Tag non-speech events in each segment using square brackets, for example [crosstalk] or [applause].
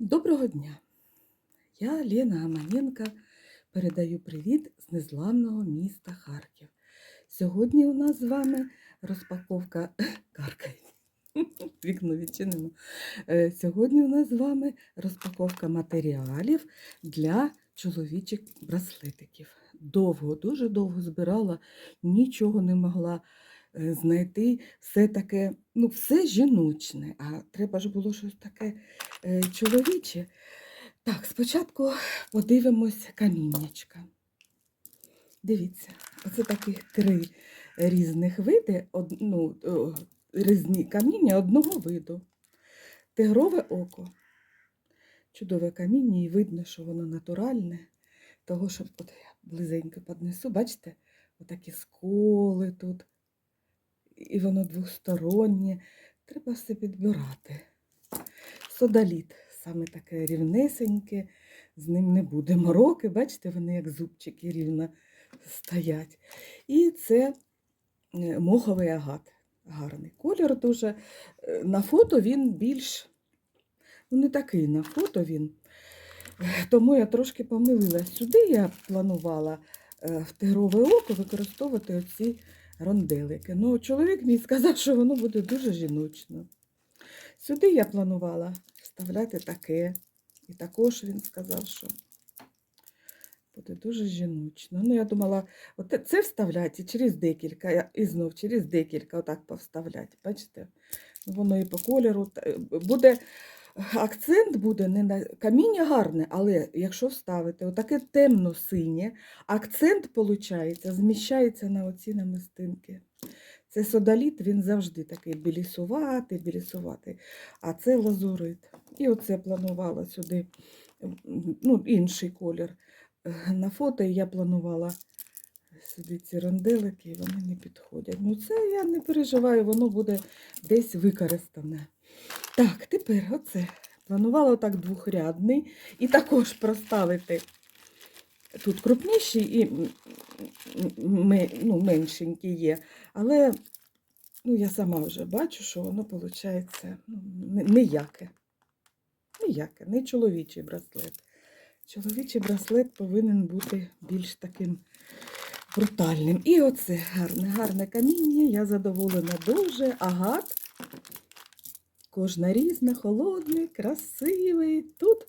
Доброго дня! Я Лена Аманенко передаю привіт з незламного міста Харків. Сьогодні у нас з вами розпаковка [laughs] каркає. [laughs] Вікно відчинено. Е, Сьогодні у нас з вами розпаковка матеріалів для чоловічих браслетиків. Довго, дуже довго збирала, нічого не могла знайти. Все таке, ну, все жіночне, а треба ж було щось таке е, чоловіче. Так, спочатку подивимось каміннячка. Дивіться, оце таких три різних види, од, ну, різні каміння одного виду. Тигрове око. Чудове каміння, і видно, що воно натуральне. Того, що от я близенько піднесу, бачите, отакі сколи тут. І воно двостороннє. Треба все підбирати. Содаліт саме таке рівнесеньке, з ним не буде мороки. Бачите, вони як зубчики рівно стоять. І це е, моховий агат. Гарний колір дуже. Е, На фото він більш, ну не такий на фото він. Тому я трошки помилилась. Сюди я планувала е, в тигрове око використовувати оці ронделики. Ну, чоловік мій сказав, що воно буде дуже жіночно. Сюди я планувала вставляти таке. І також він сказав, що буде дуже жіночно. Ну, я думала, от це вставляти через декілька, і знов через декілька отак повставляти. Бачите? Воно і по кольору. е, Буде, акцент буде не на каміння гарне, але якщо вставити отаке темно-синє, акцент, виходить, зміщається на оці намистинки. Це содаліт, він завжди такий білісуватий, білісуватий, а це лазурит. І оце планувала сюди ну, інший колір. На фото я планувала сюди ці ронделики, і вони не підходять. Ну це я не переживаю, воно буде десь використане. Так, тепер оце. Планувала отак двохрядний і також проставити тут крупніші і ну, меншенькі є. Але ну, я сама вже бачу, що воно виходить ну, ніяке. Ніяке, не чоловічий браслет. Чоловічий браслет повинен бути більш таким брутальним. І оце гарне, гарне каміння. Я задоволена дуже. Агат. Кожна різна, холодний, красивий. Тут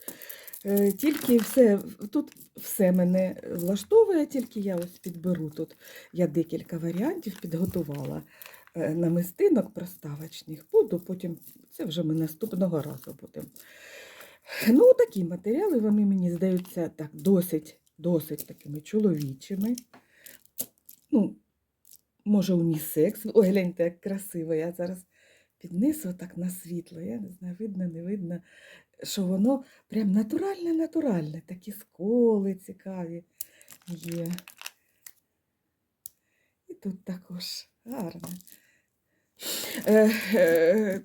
е, тільки все, тут все мене влаштовує, тільки я ось підберу тут. Я декілька варіантів підготувала е, намистинок проставочних. Буду потім, це вже ми наступного разу будемо. Ну, такі матеріали, вони мені здаються так, досить, досить такими чоловічими. Ну, може, унісекс. Ой, гляньте, як красиво. Я зараз піднесу отак на світло. Я не знаю, видно, не видно, що воно прям натуральне-натуральне. Такі сколи цікаві є. І тут також гарне. Е, е,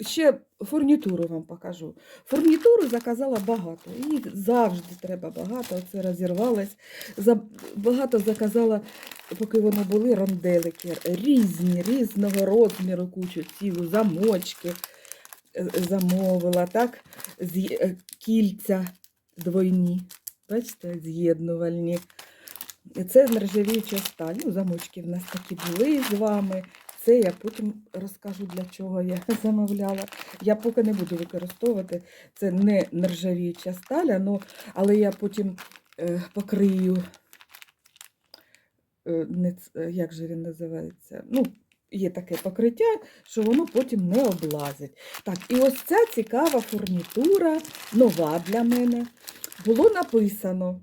ще фурнітуру вам покажу. Фурнітуру заказала багато. Її завжди треба багато. Оце розірвалось. Багато заказала, поки вони були ронделики. Різні, різного розміру, кучу цілу, замочки е, замовила, так? Е, Кільця двойні. Бачите, з'єднувальні. Це нержавіюча сталь. Ну, замочки в нас такі були з вами. Це я потім розкажу, для чого я [laughs] замовляла. Я поки не буду використовувати. Це не нержавіюча сталь, ну, але я потім е, покрию. Е, не, е, як же він називається? Ну, є таке покриття, що воно потім не облазить. Так, і ось ця цікава фурнітура, нова для мене. Було написано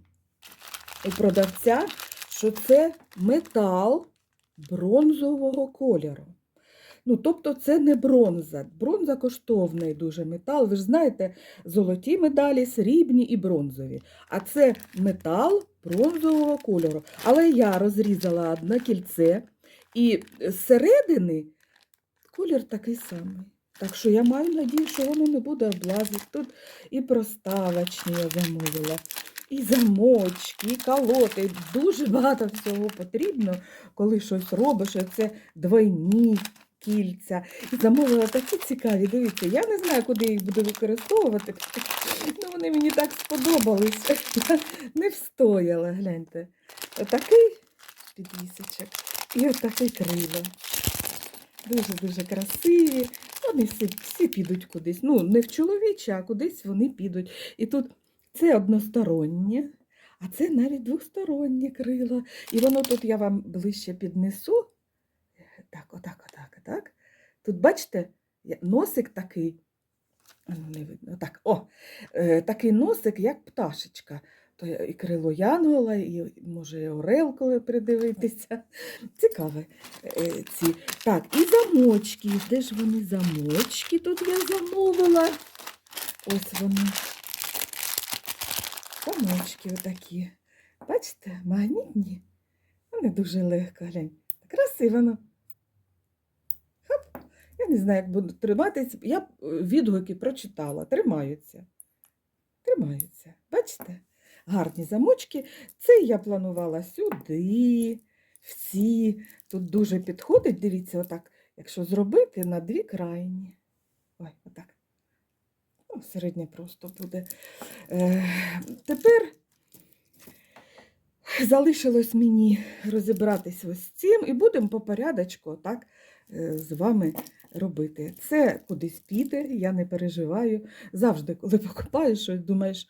у продавця, що це метал бронзового кольору. Ну, тобто це не бронза. Бронза коштовний дуже метал. Ви ж знаєте, золоті медалі, срібні і бронзові. А це метал бронзового кольору. Але я розрізала одне кільце, і зсередини колір такий самий. Так що я маю надію, що воно не буде облазити. Тут і проставочні я замовила, і замочки, і колоти. Дуже багато всього потрібно, коли щось робиш. Це двойні кільця. І замовила такі цікаві. Дивіться, я не знаю, куди їх буду використовувати. Ну, вони мені так сподобались. Я [laughs] не встояла, гляньте. Отакий підвісочок і отакий крило. Дуже-дуже красиві. Вони всі, всі підуть кудись. Ну, не в чоловічі, а кудись вони підуть. І тут це одностороннє, а це навіть двостороннє крило. І воно тут я вам ближче піднесу. Так, отак, отак, отак. Тут, бачите, носик такий. ну, Не видно. Так, о, е, такий носик, як пташечка. То і крило Янгола, і може і Орел, коли придивитися. Цікаве е, ці. Так, і замочки. Де ж вони замочки? Тут я замовила. Ось вони. Замочки отакі. Бачите, магнітні. Вони дуже легко, глянь. Красиво. ну. Хоп. Я не знаю, як буду триматися. Я е, відгуки прочитала. Тримаються. Тримаються. Бачите? Гарні замочки. Це я планувала сюди, в ці. Тут дуже підходить, дивіться, отак, якщо зробити на дві крайні. Ой, отак. Ну, середнє просто буде. Е, тепер залишилось мені розібратись ось з цим, і будемо по порядочку так, е, з вами робити. Це кудись піде, я не переживаю. Завжди, коли [laughs] покупаєш щось, думаєш,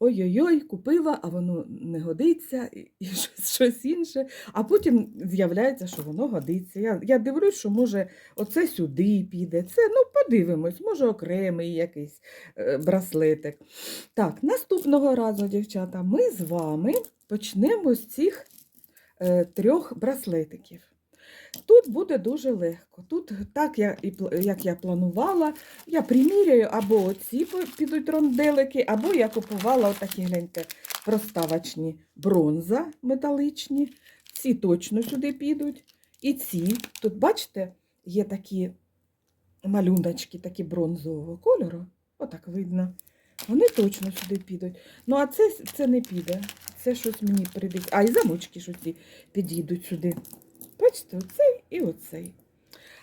ой-ой-ой, купила, а воно не годиться, і щось, щось інше. А потім з'являється, що воно годиться. Я, я дивлюсь, що може оце сюди піде. Це, ну, подивимось, може окремий якийсь е, браслетик. Так, наступного разу, дівчата, ми з вами почнемо з цих е, трьох браслетиків. Тут буде дуже легко. Тут, так я, як я планувала, я приміряю або оці підуть ронделики, або я купувала отакі, гляньте, проставочні бронза металичні. Ці точно сюди підуть. І ці, тут, бачите, є такі малюночки, такі бронзового кольору. Отак видно. Вони точно сюди підуть. Ну, а це, це не піде. Це щось мені прийдеться. А, і замочки щось підійдуть сюди. Бачите, оцей і оцей.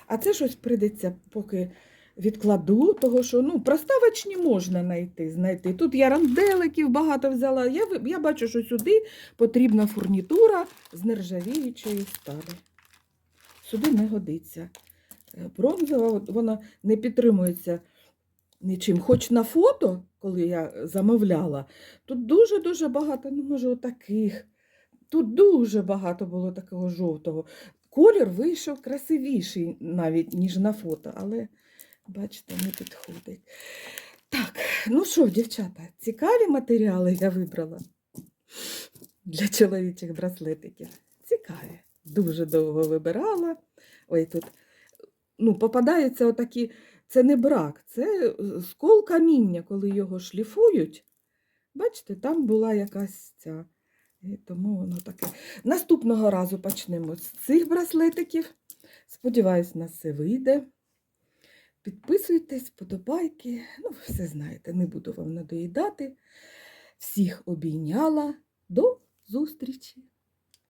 А це щось прийдеться, поки відкладу, того що ну, проставочні можна знайти. знайти. Тут я ранделиків багато взяла. Я, я бачу, що сюди потрібна фурнітура з нержавіючої сталі. Сюди не годиться. Е, Бронзова, вона не підтримується нічим. Хоч на фото, коли я замовляла, тут дуже-дуже багато, ну, може, отаких. Тут дуже багато було такого жовтого. Колір вийшов красивіший навіть, ніж на фото, але, бачите, не підходить. Так, ну що, дівчата, цікаві матеріали я вибрала для чоловічих браслетиків. Цікаві. Дуже довго вибирала. Ой, тут ну, попадаються отакі, це не брак, це скол каміння, коли його шліфують. Бачите, там була якась ця. Тому воно таке. Наступного разу почнемо з цих браслетиків. Сподіваюсь, на все вийде. Підписуйтесь, подобайки. Ну, все знаєте, не буду вам надоїдати. Всіх обійняла. До зустрічі!